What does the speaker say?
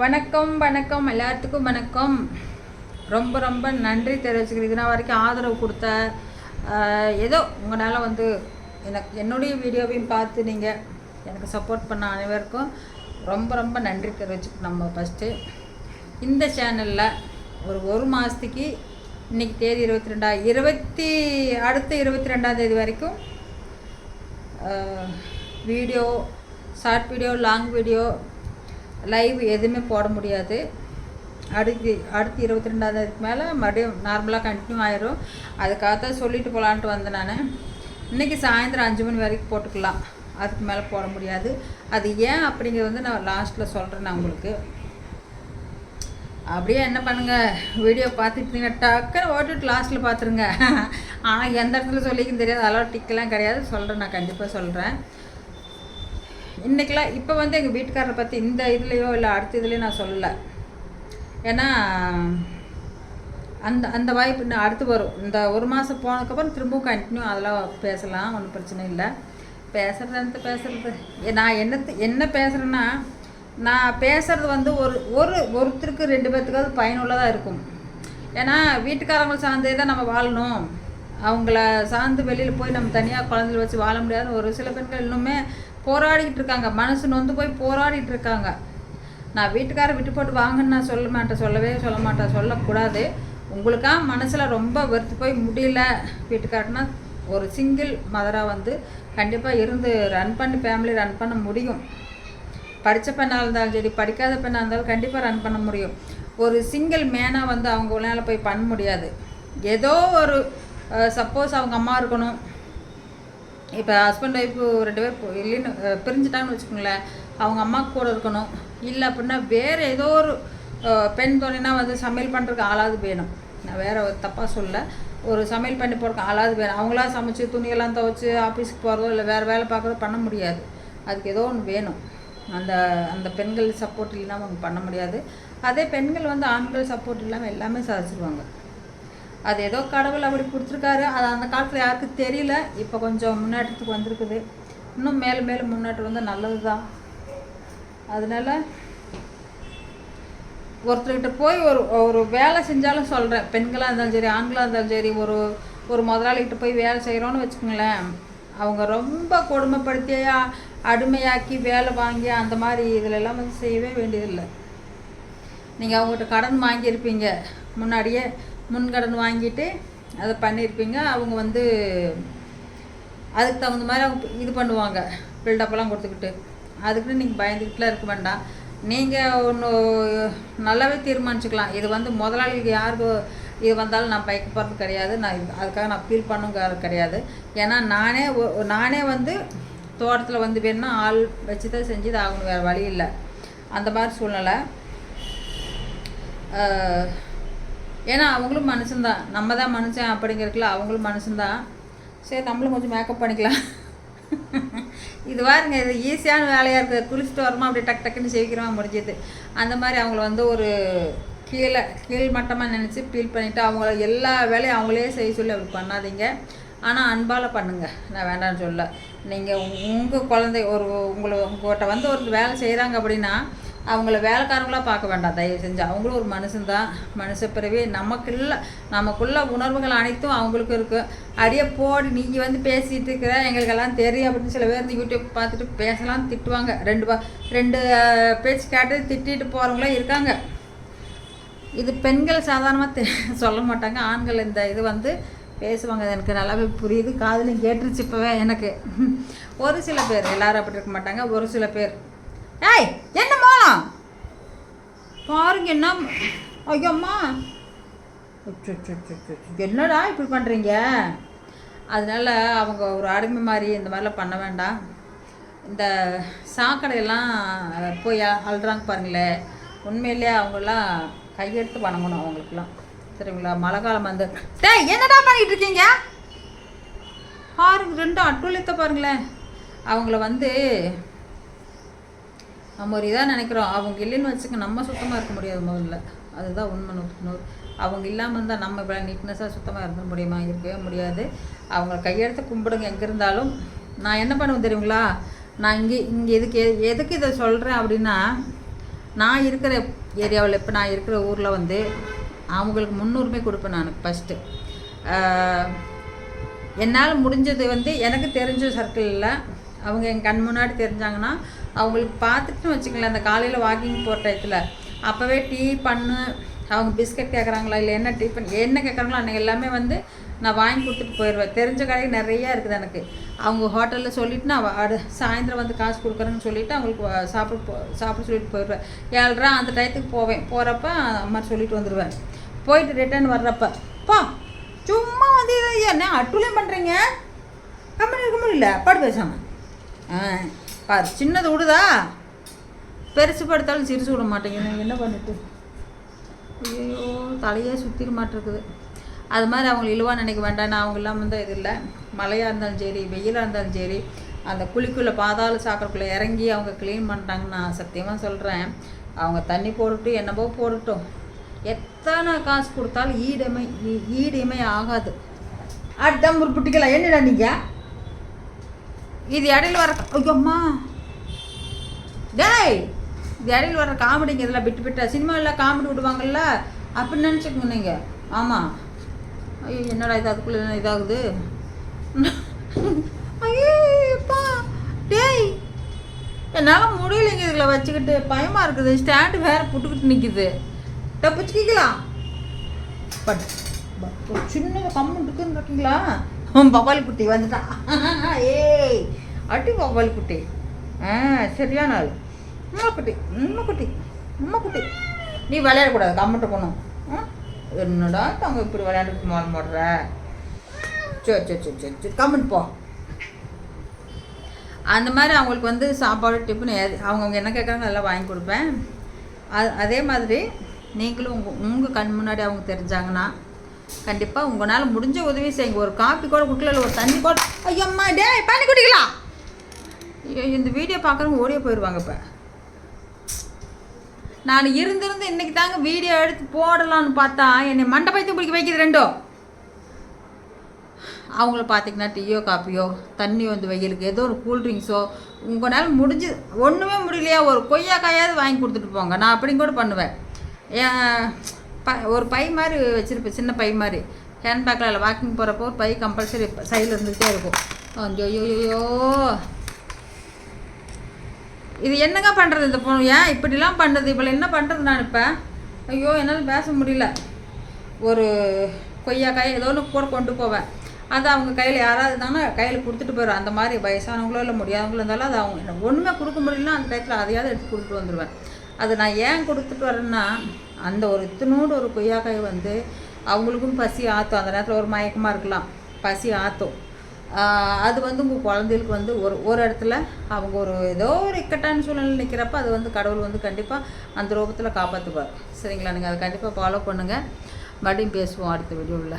வணக்கம் வணக்கம் எல்லாத்துக்கும் வணக்கம். ரொம்ப ரொம்ப நன்றி தெரிவிச்சுக்கிறேன். இது நான் வரைக்கும் ஆதரவு கொடுத்த ஏதோ உங்களால் வந்து எனக்கு என்னுடைய வீடியோவையும் பார்த்து நீங்கள் எனக்கு சப்போர்ட் பண்ண அனைவருக்கும் ரொம்ப ரொம்ப நன்றி தெரிவிச்சுக்கணும் நம்ம ஃபஸ்ட்டு இந்த சேனலில் ஒரு ஒரு மாதத்துக்கு இன்றைக்கி தேதி இருபத்தி ரெண்டா இருபத்தி அடுத்த இருபத்தி ரெண்டாம் தேதி வரைக்கும் video short video long video live எதுவுமே போட முடியாது. அடுத்து அடுத்து இருபத்தி ரெண்டாந்ததுக்கு மேலே மறுபடியும் நார்மலாக கண்டினியூ ஆயிரும். அதுக்காக தான் சொல்லிட்டு போகலான்ட்டு வந்தேன் நான். இன்றைக்கி சாயந்தரம் அஞ்சு மணி வரைக்கும் போட்டுக்கலாம். அதுக்கு மேலே போட முடியாது. அது ஏன் அப்படிங்கிறது வந்து நான் லாஸ்ட்டில் சொல்கிறேன் நான் உங்களுக்கு. அப்படியே என்ன பண்ணுங்கள் வீடியோ பார்த்துட்டு டக்குன்னு ஓட்டுட்டு லாஸ்ட்டில் பார்த்துருங்க. ஆனால் எந்த இடத்துல சொல்லிக்கும் தெரியாது. அளவு டிக்கெல்லாம் கிடையாது. சொல்கிறேன் நான் கண்டிப்பாக சொல்கிறேன் இன்றைக்கெலாம் இப்போ வந்து எங்கள் வீட்டுக்காரரை பற்றி இந்த இதுலேயோ இல்லை அடுத்த இதுலேயோ நான் சொல்லலை. ஏன்னா அந்த அந்த வாய்ப்பு இன்னும் அடுத்து வரும். இந்த ஒரு மாதம் போனதுக்கப்புறம் திரும்பவும் கண்டினியூ அதெல்லாம் பேசலாம் ஒன்றும் பிரச்சனை இல்லை. பேசுறது அந்த பேசுறது. நான் என்னத்து என்ன பேசுகிறேன்னா நான் பேசுறது வந்து ஒரு ஒரு ஒருத்தருக்கு ரெண்டு பேர்த்துக்காவது பயனுள்ளதாக இருக்கும். ஏன்னா வீட்டுக்காரங்களை சார்ந்தே தான் நம்ம வாழணும். அவங்கள சார்ந்து வெளியில் போய் நம்ம தனியாக குழந்தைல வச்சு வாழ முடியாது ஒரு சில பெண்கள் இன்னுமே போராடிக்கிட்டு இருக்காங்க மனசு நொந்து போய் போராடிட்டு இருக்காங்க நான் வீட்டுக்கார விட்டு போட்டு வாங்கன்னு நான் சொல்ல மாட்டேன் சொல்லவே சொல்ல மாட்டேன் சொல்லக்கூடாது. உங்களுக்காக மனசில் ரொம்ப வெறுத்து போய் முடியல? வீட்டுக்காரனா ஒரு சிங்கிள் மதராக வந்து கண்டிப்பாக இருந்து ரன் பண்ணி ஃபேமிலி ரன் பண்ண முடியும். படித்த பெண்ணாக இருந்தாலும் சரி படிக்காத பெண்ணாக இருந்தாலும் கண்டிப்பாக ரன் பண்ண முடியும். ஒரு சிங்கிள் மேனாக வந்து அவங்களால போய் பண்ண முடியாது. ஏதோ ஒரு சப்போஸ் அவங்க அம்மா இருக்கணும். இப்போ ஹஸ்பண்ட் ஒய்ஃபு ரெண்டு பேர் இல்லைன்னு பிரிஞ்சுட்டாங்கன்னு வச்சுக்கோங்களேன். அவங்க அம்மா கூட இருக்கணும். இல்லை அப்படின்னா வேறு ஏதோ ஒரு பெண் துணைனா வந்து சமையல் பண்ணுறதுக்கு ஆளாவது வேணும். நான் வேறு தப்பாக சொல்ல ஒரு சமையல் பண்ணி போகிறதுக்கு ஆளாவது வேணும். அவங்களா சமைச்சு துணியெல்லாம் துவைச்சி ஆஃபீஸ்க்கு போகிறதோ இல்லை வேறு வேலை பார்க்குறதோ பண்ண முடியாது. அதுக்கு ஏதோ ஒன்று வேணும். அந்த அந்த பெண்கள் சப்போர்ட் இல்லைன்னா அவங்க பண்ண முடியாது. அதே பெண்கள் வந்து ஆண்கள் சப்போர்ட் இல்லாமல் எல்லாமே சாதிச்சிருவாங்க. அது ஏதோ கடவுள் அப்படி கொடுத்துருக்காரு. அது அந்த காலத்தில் யாருக்கும் தெரியல. இப்போ கொஞ்சம் முன்னேற்றத்துக்கு வந்திருக்குது. இன்னும் மேலும் மேலும் முன்னேற்றம் வந்து நல்லது தான் அதனால ஒருத்தர்கிட்ட போய் ஒரு ஒரு வேலை செஞ்சாலும் சொல்கிறேன் பெண்களாக இருந்தாலும் சரி ஆண்களாக இருந்தாலும் சரி ஒரு ஒரு முதலாளிகிட்ட போய் வேலை செய்கிறோன்னு வச்சுக்கோங்களேன். அவங்க ரொம்ப கொடுமைப்படுத்தியா அடிமையாக்கி வேலை வாங்கி அந்த மாதிரி இதிலெல்லாம் வந்து செய்யவே வேண்டியதில்லை. நீங்கள் அவங்ககிட்ட கடன் வாங்கியிருப்பீங்க. முன்னாடியே முன்கடன் வாங்கிட்டு அதை பண்ணியிருப்பீங்க. அவங்க வந்து அதுக்கு தகுந்த மாதிரி அவங்க இது பண்ணுவாங்க. பில்டப்பெல்லாம் கொடுத்துக்கிட்டு. அதுக்குன்னு நீங்கள் பயந்துக்கிட்டுலாம் இருக்க வேண்டாம். நீங்கள் ஒன்று நல்லாவே தீர்மானிச்சுக்கலாம். இது வந்து முதலாளிக்கு யாருக்கு இது வந்தாலும் நான் பயக்க போகிறது கிடையாது. நான் அதுக்காக நான் ஃபீல் பண்ணுங்க கிடையாது. ஏன்னா நானே நானே வந்து தோட்டத்தில் வந்து வேணும்னா ஆள் வச்சு தான் செஞ்சு ஆகணும். வேறு வழி இல்லை. அந்த மாதிரி சூழ்நிலை. ஏன்னா அவங்களும் மனுஷன்தான். நம்ம தான் மனுஷன் அப்படிங்கிறதுக்குல அவங்களும் மனுஷன்தான். சரி நம்மளும் கொஞ்சம் மேக்கப் பண்ணிக்கலாம். இது பாருங்க இது ஈஸியான வேலையாக இருக்குது. குளிச்சுட்டு வரமா அப்படியே டக் டக்குன்னு செவிக்கிறமா முடிஞ்சது. அந்த மாதிரி அவங்கள வந்து ஒரு கீழே கீழ் மட்டமாக நினச்சி ஃபீல் பண்ணிவிட்டு அவங்கள எல்லா வேலையும் அவங்களே செய்ய சொல்லி அப்படி பண்ணாதீங்க. ஆனால் அன்பால் பண்ணுங்கள் நான் வேண்டாம்னு சொல்ல நீங்கள் உங்கள் குழந்தை ஒரு உங்களை உங்கள்கிட்ட வந்து ஒரு வேலை செய்கிறாங்க அப்படின்னா அவங்கள வேலைக்காரங்களாக பார்க்க வேண்டாம். தயவு செஞ்சு அவங்களும் ஒரு மனுஷன்தான். மனுஷ பிறவி. நமக்குள்ள நமக்குள்ள உணர்வுகள் அனைத்தும் அவங்களுக்கு இருக்குது அடியே போடி நீங்கள் வந்து பேசிகிட்டு இருக்கிற எங்களுக்கெல்லாம் தெரியும் அப்படின்னு சில பேர் இந்த யூடியூப் பார்த்துட்டு பேசலாம் திட்டுவாங்க. ரெண்டு பா ரெண்டு பேச்சு கேட்டு திட்டிட்டு போகிறவங்களும் இருக்காங்க. இது பெண்கள் சாதாரணமாக சொல்ல மாட்டாங்க. ஆண்கள் இந்த இது வந்து பேசுவாங்க. அது எனக்கு நல்லாவே புரியுது. காதலையும் கேட்டுருச்சு இப்போவே எனக்கு. ஒரு சில பேர் எல்லாரும் அப்படி இருக்க மாட்டாங்க. ஒரு சில பேர். ஏய் என்ன மோளம்? பாருங்க என்ன ஐயோம்மா என்னடா இப்படி பண்ணுறீங்க அதனால் அவங்க ஒரு அடிமை மாதிரி இந்த மாதிரிலாம் பண்ண வேண்டாம். இந்த சாக்கடையெல்லாம் போய் அழுறாங்க பாருங்களேன் உண்மையிலேயே அவங்களாம் கையெடுத்து வணங்கணும் அவங்களுக்குலாம் சரிங்களா மழை காலம் வந்து டேய் என்னடா பண்ணிகிட்டு இருக்கீங்க? பாருங்க ரெண்டும் அட்டுழித்த பாருங்களேன். அவங்கள வந்து நம்ம ஒரு இதாக நினைக்கிறோம் அவங்க இல்லைன்னு வச்சுக்க நம்ம சுத்தமாக இருக்க முடியாது முதல்ல. அதுதான் உண்மை நூற்றுக்கு நூறு. அவங்க இல்லாமல் இருந்தால் நம்ம இப்போ நீட்னஸாக சுத்தமாக இருக்க முடியுமா? இருக்கவே முடியாது. அவங்க கையெடுத்து கும்பிடுங்க எங்கே இருந்தாலும். நான் என்ன பண்ணுவேன் தெரியுங்களா? நான் இங்கே இங்கே எதுக்கு எ- எதுக்கு இதை சொல்கிறேன் அப்படின்னா நான் இருக்கிற ஏரியாவில் இப்போ நான் இருக்கிற ஊரில் வந்து அவங்களுக்கு முன்னுரிமை கொடுப்பேன் நான் ஃபஸ்ட்டு என்னால் முடிஞ்சது வந்து எனக்கு தெரிஞ்ச சர்க்கிளில் அவங்க என் கண் முன்னாடி தெரிஞ்சாங்கன்னா அவங்களுக்கு பார்த்துட்டு வச்சுக்கலாம் அந்த காலையில் வாக்கிங் போகிற டயத்தில் அப்போவே டீ பண்ணு அவங்க பிஸ்கட் கேட்குறாங்களா இல்லை என்ன டிஃபன் என்ன கேட்குறாங்களோ அன்றைக்கி எல்லாமே வந்து நான் வாங்கி கொடுத்துட்டு போயிடுவேன் தெரிஞ்ச கடை நிறையா இருக்குது எனக்கு. அவங்க ஹோட்டலில் சொல்லிவிட்டு நான் அடு சாயந்தரம் வந்து காசு கொடுக்குறேன்னு சொல்லிவிட்டு அவங்களுக்கு சாப்பிட போ சாப்பிட சொல்லிட்டு போயிடுவேன் ஏழ்ரூவா அந்த டயத்துக்கு போவேன். போகிறப்ப அம்மா சொல்லிட்டு வந்துடுவேன் போயிட்டு ரிட்டர்ன் வர்றப்ப பா சும்மா வந்து என்ன அட்டுலையும் பண்ணுறீங்க கம்பெனி இருக்க முடியல பாடு பேசாமல் ஆ. பாரு சின்னது விடுதா பெருசு படுத்தாலும் சிறுசு விட மாட்டேங்குது. என்ன பண்ணிட்டு? ஐயோ தலையே சுற்றிட மாட்டேருக்குது. அது மாதிரி அவங்க இழுவாக நினைக்க வேண்டாம். நான் அவங்க இல்லாமல் தான் இது இல்லை. மழையாக இருந்தாலும் சரி வெயிலாக இருந்தாலும் சரி அந்த குழிக்குள்ளே பாதாள சாக்கடைக்குள்ளே இறங்கி அவங்க க்ளீன் பண்ணிட்டாங்கன்னு நான் சத்தியமாக சொல்கிறேன் அவங்க தண்ணி போடட்டும் என்னவோ போடட்டும் எத்தனை காசு கொடுத்தாலும் ஈடுமை ஈ- ஈடுமை ஆகாது. அட்டம் புட்டிக்கலாம் என்னடா நீங்கள் இது இடையில வர ஐயோம்மா டேய் இது இடையில வர காமெடிங்க இதெல்லாம் விட்டு விட்டா சினிமாவில் காமெடி விடுவாங்கல்ல? அப்படின்னு நினச்சிக்கோங்க நீங்கள் ஆமாம் ஐயோ என்னடா இது அதுக்குள்ளே என்ன இதாகுது? ஐயோப்பா டேய் என்னால் முடியலைங்க இதில் வச்சுக்கிட்டு. பயமாக இருக்குது. ஸ்டாண்டு வேறு புட்டுக்கிட்டு நிற்கிது தப்பிச்சுக்கலாம் பட் பட் சின்ன கம்மன் இருக்குன்னு இருக்கீங்களா பவாலி குட்டி வந்துட்டான் ஏய் அடி பவால் குட்டி ஆ சரியான ஆள் உம்மா குட்டி உம்மா குட்டி உம்மா குட்டி நீ விளையாடக்கூடாது கம்மன்ட்டு போகணும். என்னடா தங்க இப்படி விளையாண்டுட்டு மால் மாடுற? சரி சரி சரி சரி சரி கம்மன் போ. அந்த மாதிரி அவங்களுக்கு வந்து சாப்பாடு டிஃபன் எது அவங்கவுங்க என்ன கேட்குறாங்க எல்லாம் வாங்கி கொடுப்பேன். அது அதே மாதிரி நீங்களும் உங்கள் உங்கள் கண் முன்னாடி அவங்க தெரிஞ்சாங்கன்னா கண்டிப்பாக உங்களால் முடிஞ்ச உதவி செய்யுங்க. ஒரு காப்பி கூட குட்டில ஒரு தண்ணி கூட. ஐயம்மா டே பண்ணி குடிக்கலாம் ஐயோ இந்த வீடியோ பார்க்குறவங்க ஓடியே போயிடுவாங்க இப்போ. நான் இருந்திருந்து இன்னைக்கு தாங்க வீடியோ எடுத்து போடலான்னு பார்த்தா என்னை மண்டபத்தையும் பிடிக்க வைக்கிது ரெண்டும் அவங்கள பார்த்தீங்கன்னா டீயோ காப்பியோ தண்ணி வந்து வெயிலுக்கு ஏதோ ஒரு கூல் ட்ரிங்க்ஸோ உங்களால் முடிஞ்சு ஒன்றுமே முடியலையா? ஒரு கொய்யா காயாவது வாங்கி கொடுத்துட்டு போங்க. நான் அப்படி கூட பண்ணுவேன். ஏன் ப ஒரு பை மாதிரி வச்சுருப்பேன் சின்ன பை மாதிரி. ஹேண்ட்பேக்கில் வாக்கிங் போகிறப்போ ஒரு பை கம்பல்சரி சைடில் இருந்துகிட்டே இருக்கும். ஐயோ இது என்னங்க பண்ணுறது இந்த பொண்ணு ஏன் இப்படிலாம் பண்ணுறது இவ்வளோ என்ன பண்ணுறது நான் இப்போ? ஐயோ என்னால் பேச முடியல. ஒரு கொய்யாக்காய் ஏதோ ஒன்று கூட கொண்டு போவேன். அது அவங்க கையில் யாராவது இருந்தாங்கன்னா கையில் கொடுத்துட்டு போயிடும் அந்த மாதிரி வயசானவங்களோ இல்லை முடியாதவங்களோ இருந்தாலும் அது அவங்க ஒன்றுமே கொடுக்க முடியலன்னா அந்த டயத்தில் அதையாவது எடுத்து கொடுத்துட்டு வந்துடுவேன் அது நான் ஏன் கொடுத்துட்டு வரேன்னா அந்த ஒரு இத்தினோடு ஒரு கொய்யாக்காய் வந்து அவங்களுக்கும் பசி ஆற்றும் அந்த நேரத்தில் ஒரு மயக்கமாக இருக்கலாம். பசி ஆற்றும் அது வந்து உங்கள் குழந்தைகளுக்கு வந்து ஒரு ஒரு இடத்துல அவங்க ஒரு ஏதோ ஒரு இக்கட்டான சூழ்நிலை நிற்கிறப்ப அது வந்து கடவுள் வந்து கண்டிப்பாக அந்த ரூபத்தில் காப்பாற்றுவார் சரிங்களா? நீங்கள் அதை கண்டிப்பாக ஃபாலோ பண்ணுங்கள் மறுபடியும் பேசுவோம் அடுத்த வீடியோவில்